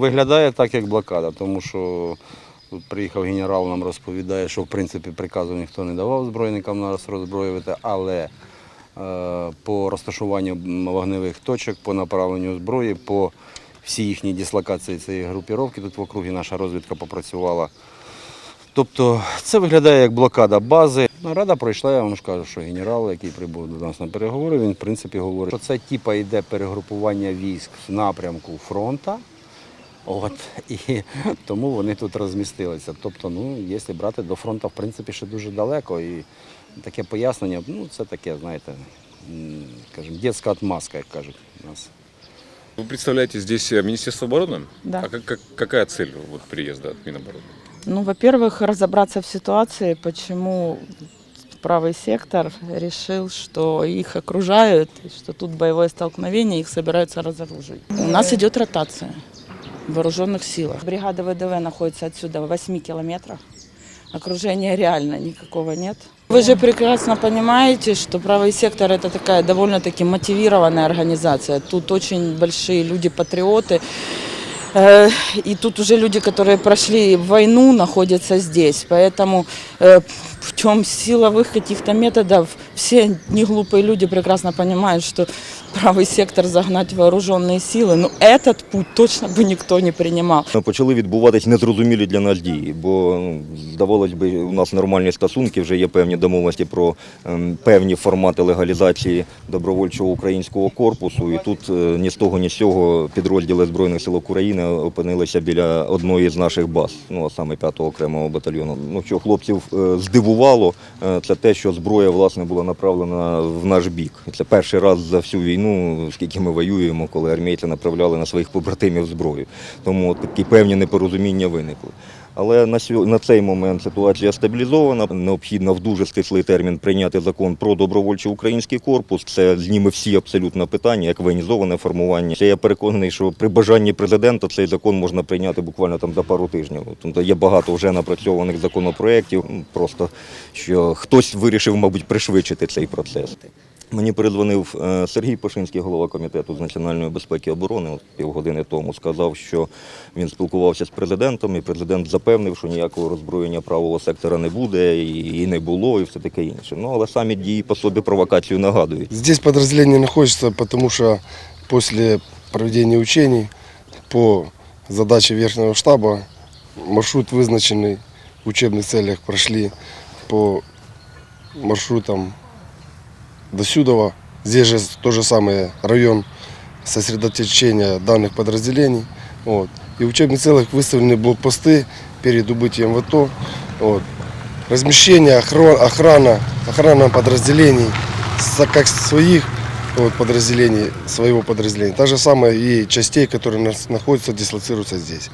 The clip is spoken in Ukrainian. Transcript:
Виглядає так, як блокада, тому що тут приїхав генерал, нам розповідає, що в принципі приказу ніхто не давав збройникам нас роззброювати, але е, по розташуванню вогневих точок, по направленню зброї, по всій їхній дислокації цієї групіровки, тут в округі наша розвідка попрацювала. Тобто це виглядає як блокада бази. Рада пройшла, я вам ж кажу, що генерал, який прибув до нас на переговори, він в принципі говорить, що це типа йде перегрупування військ в напрямку фронта. От, і тому вони тут розмістилися. Тобто, ну, якщо брати до фронту, в принципі, ще дуже далеко. І таке пояснення, ну, це таке, знаєте, м, скажімо, дитяча отмазка, як кажуть у нас. Вы представляете здесь э, Министерство обороны? Да. А как, как- какая цель вот, приезда от Минобороны? Ну, во-первых, разобраться в ситуации, почему правый сектор решил, что их окружают, и что тут боевое столкновение, их собираются разоружить. У нас идет ротация в вооруженных силах. Бригада ВДВ находится отсюда в 8 километрах. Окружения реально никакого нет. Вы же прекрасно понимаете, что правый сектор это такая довольно-таки мотивированная организация. Тут очень большие люди-патриоты. Э, И тут уже люди, которые прошли войну, находятся здесь. Поэтому э, путем силовых каких-то методов все неглупые люди прекрасно понимают, что правый сектор загнать в вооруженные силы. Но этот путь точно бы никто не принимал. Почали відбуватись незрозумілі для нас дії, бо ну, здавалось би, у нас нормальні стосунки, вже є певні домовленості про ем, певні формати легалізації добровольчого українського корпусу. І тут е, ні з того, ні з цього підрозділи Збройних сил України опинилися біля одної з наших баз, ну а саме 5-го окремого батальйону. Ну що хлопців е, здивувало, е, це те, що зброя власне була направлена в наш бік. Це перший раз за всю війну, скільки ми воюємо, коли армійці направляли на своїх побратимів зброю. Тому такі певні непорозуміння виникли. Але на на цей момент ситуація стабілізована. Необхідно в дуже стислий термін прийняти закон про добровольчий український корпус. Це зніме всі абсолютно питання, як воєнізоване формування. Я переконаний, що при бажанні президента цей закон можна прийняти буквально там за пару тижнів. Тобто є багато вже напрацьованих законопроєктів. Просто що хтось вирішив, мабуть, пришвидшити цей процес. Мені передзвонив е, Сергій Пашинський, голова комітету з національної безпеки і оборони, от півгодини тому сказав, що він спілкувався з президентом, і президент запевнив, що ніякого роззброєння правого сектора не буде, і, і не було, і все таке інше. Ну але самі дії по собі провокацію нагадують. Здесь подразделение находится, потому что после проведения учений по задаче Верхнего штаба маршрут вызначенный в учебных целях прошли по маршрутам До Сюдова. Здесь же то же самое район сосредоточения данных подразделений. Вот. И в учебных целях выставлены блокпосты перед убытием в АТО. Вот. Размещение, охрана, охрана подразделений, как своих вот, подразделений, своего подразделения. Так же самое и частей, которые находятся, дислоцируются здесь.